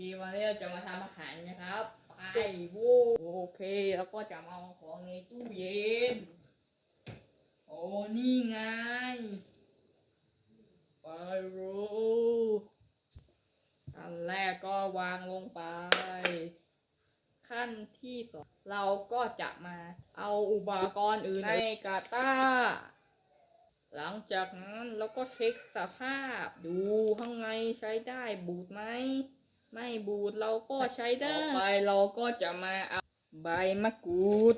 เควันนี้เราจะมาทำอาหารนะครับไปโว้โอเคแล้วก็จะมาเอาของในตู้เย็น โอ้นี่ไงไปรู้อันแรกก็วางลงไป ขั้นที่สองเราก็จะมาเอาอุปกรณ์อื่นในกาต้าหลังจากนั้นเราก็เช็คสภาพดูข้างในใช้ได้บูดไหม ไม่บูดเราก็ใช้ได้ต่อไปเราก็จะมาเอาใบมะกรูด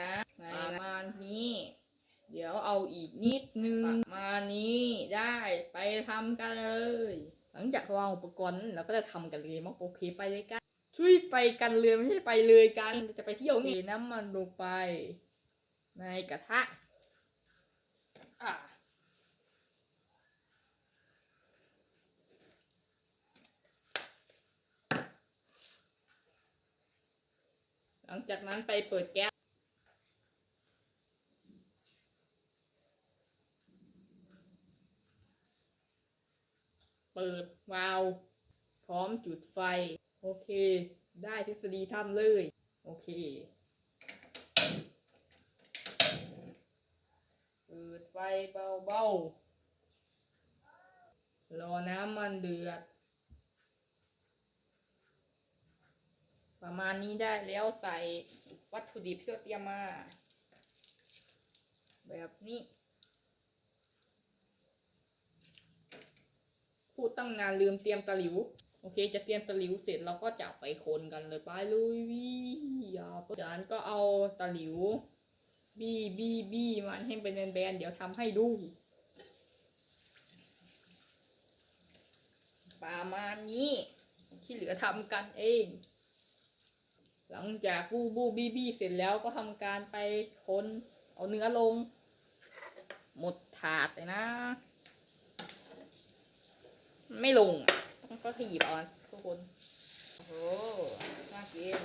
นะประมาณนี้ เดี๋ยวเอาอีกนิดนึงประมาณนี้ได้ไปทำกันเลย หลังจากวางอุปกรณ์นั้นเราก็จะทำกันเลยมั้งโอเคไปเลยกัน ช่วยไปกันเลยไม่ใช่ไปเลยกันจะไปเที่ยวนี่น้ำมันลงไป ในกระทะอะ ลังจากนั้นไปเปิดแก๊สเปิดวาล์วพร้อมจุดไฟ โอเค ได้ทฤษฎีทำเลย โอเค เปิดไฟเบาๆรอน้ำมันเดือด ประมาณนี้ได้แล้วใส่วัตถุดิบที่เราเตรียมมา แบบนี้พูดตั้งนานลืมเตรียมตะหลิว โอเค จะเตรียมตะหลิวเสร็จเราก็จะไปคนกันเลยไปลุยวิยาจากนั้นก็เอาตะหลิว บี้บี้บี้มันให้เป็นแบนๆเดี๋ยวทำให้ดูประมาณนี้ที่เหลือทำกันเอง หลังจากบูบูบี้บี้เสร็จแล้วก็ทำการไปคนเอาเนื้อลง หมดถาดเลยนะ ไม่ลงต้องก็ขยิบเอาทุกคน โอ้โหน่ากิน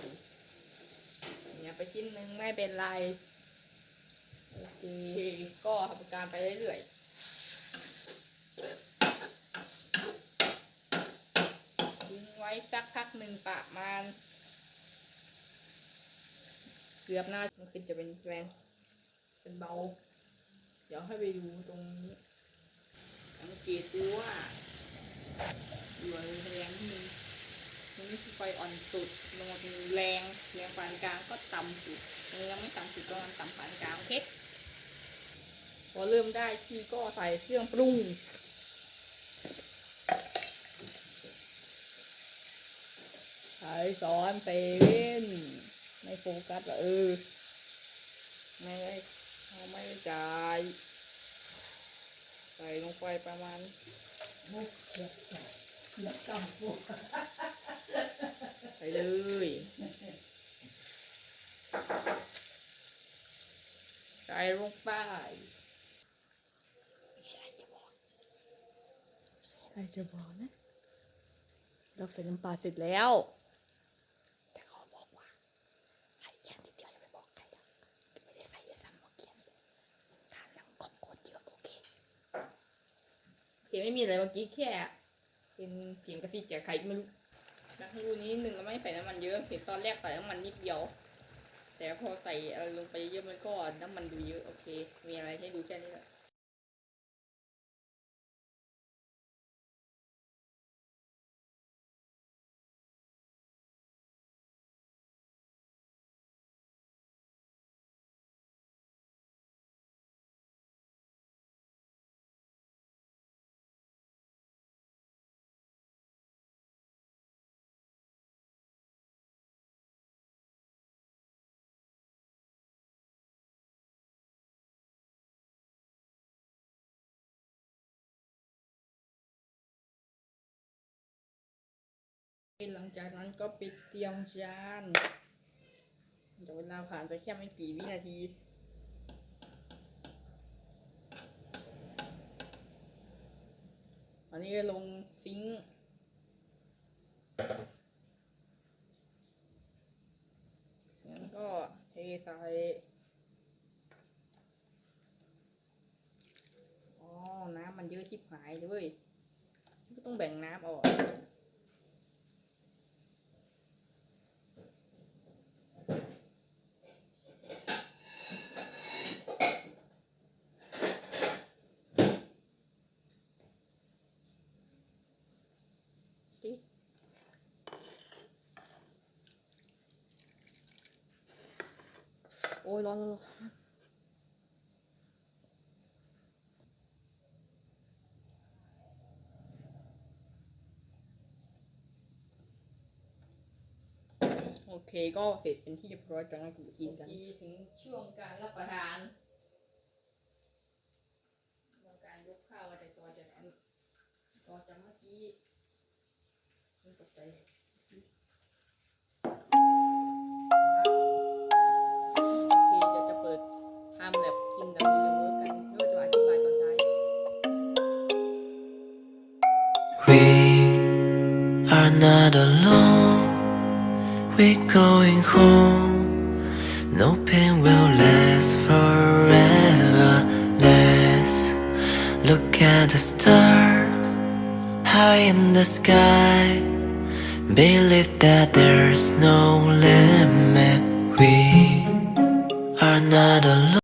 เนี่ยไปชิ้นหนึ่งไม่เป็นไรโอเคก็ทำการไปเรื่อยๆทิ้งไว้สักพักหนึ่งประมาณ เกือบหน้ามันคือจะเป็นแรงเป็นเบา เดี๋ยวให้ไปดูตรงนี้สังเกตดูว่าอยู่แรงที่มันนนี่คือไฟอ่อนสุดลงมาเป็นแรงแรงปานกลางก็ต่ำสุดยังไม่ต่ำสุดก็มันต่ำปานกลางโอเคพอเริ่มได้ที่ก็ใส่เครื่องปรุงใช้สอนเซเว่น ไม่โฟกัสเหรอเออ ไม่ได้เขาไม่ได้จ่าย ใส่ลงไปประมาณมุกเดือดเดือดกำปุกใส่เลยใส่ลงไปใครจะบอกนะ เราใส่น้ำปลาเสร็จแล้ว แต่เขาบอกว่าใส่แค่ทีเดียวอย่าไปบอกใครนะไม่ได้ใส่ด้วยซ้ำเมื่อกี้ทานแล้วของคนเยอะโอเคโอเค ไม่มีอะไรเมื่อกี้แค่เป็นเพียงกระซิบจากใครไม่รู้อยากให้ดูนี้หนึ่งเราไม่ใส่น้ำมันเยอะเห็นตอนแรกใส่น้ำมันนิดเดียว แต่พอใส่อะไรลงไปเยอะมันก็น้ำมันดูเยอะโอเค มีอะไรให้ดูแค่นี้แหละ หลังจากนั้นก็ปิดเตียมจานเดี๋ยวเวลาผ่านไปแค่ไม่กี่วินาทีอันนี้ลงซิงค์งั้นก็เทใส่อ๋อ น้ำมันเยอะชิบหายเลย ก็ต้องแบ่งน้ำออก อ้ยร้อนร้อนร้อนโอเคก็เสร็จเป็นที่เรียบร้อยจากนั้นกูกินกันถึงช่วงการรับประทานช่วงการยกข้าวอะไรต่อจากนั้นต่อจากเมื่อกี้มันตกใจ are not alone. We're going home. No pain will last forever. Let's look at the stars high in the sky. Believe that there's no limit. We are not alone.